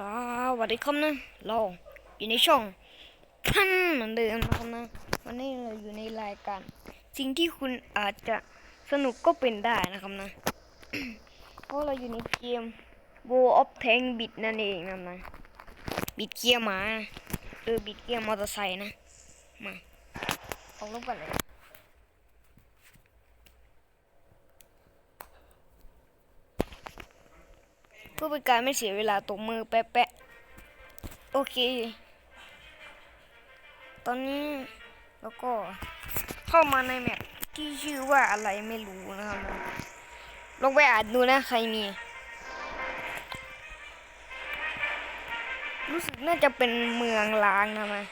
สวัสดีครับนะเราอยู่ในช่องพันเหมือนเดิมนะครับนะวันนี้เราอยู่ในรายการสิ่งที่คุณอาจจะสนุกก็เป็นได้นะครับนะเพราะเราอยู่ในเกม w o r of Tank Bit นั่นเองนะครับนะบิดเกียร์หมาเออบิดเกียร์มอเตอร์ไซค์นะมาเอาลบกันเลย เพื่อเป็นการไม่เสียเวลาตกมือแปะๆโอเค ตอนนี้แล้วก็เข้ามาในแมปที่ชื่อว่าอะไรไม่รู้นะครับลองไปอ่านดูนะใครมี รู้สึกน่าจะเป็นเมืองล้างนะมั้ย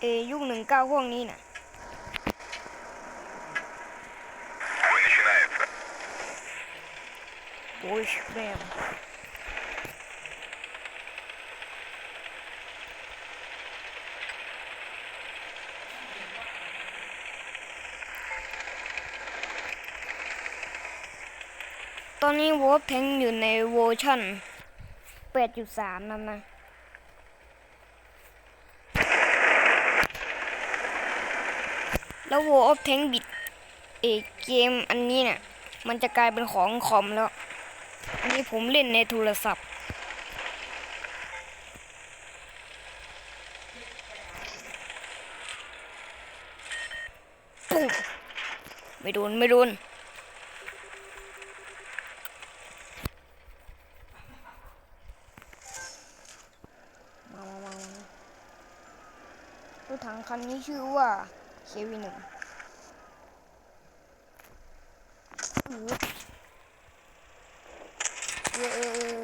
เอ ยุคหนึ่งเก้าพวกนี้นะ่ะ โอ้ยแม่งตอนนี้วอลแทงอยู่ในเวอร์ชัน8.3 นั่นนะแล้ว World of Tank บิดเอเกมอันนี้เนี่ย มันจะกลายเป็นของคอมแล้ว อันนี้ผมเล่นในโทรศัพท์ ปุ๊บไม่โดน ไม่โดนมามามามารถถังคันนี้ชื่อว่าเควีหนึ่งเออเออเออเออ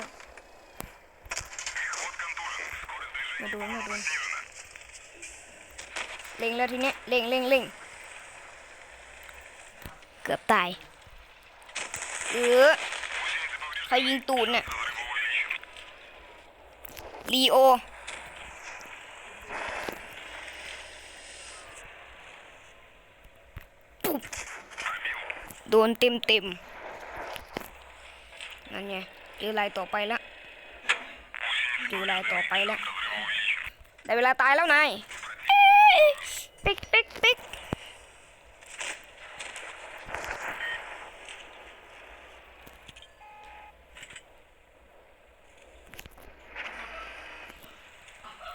ไม่โดนไม่โดนเล็งแล้วทีนี้เล็งเล็งเล็งเกือบตาย เออใครยิงตูดเนี่ยลีโอโดนเต็มเต็มนั่นไงเจอลายต่อไปละ เจอลายต่อไปละได้เวลาตายแล้วนายเอ้ยปิ๊กปิ๊กปิ๊ก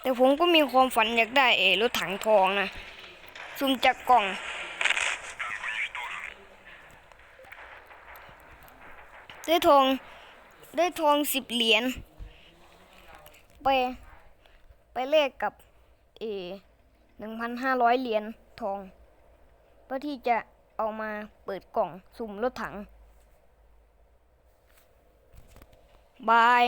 แต่ผมก็มีความฝันอยากได้เออรถถังทองนะซุ่มจากกล่อง ได้ทอง ได้ทองสิบเหรียญ ไป ไปเลขกับเอหนึ่งพันห้าร้อยเหรียญทอง เพื่อที่จะเอามาเปิดกล่องสุ่มรถถัง บาย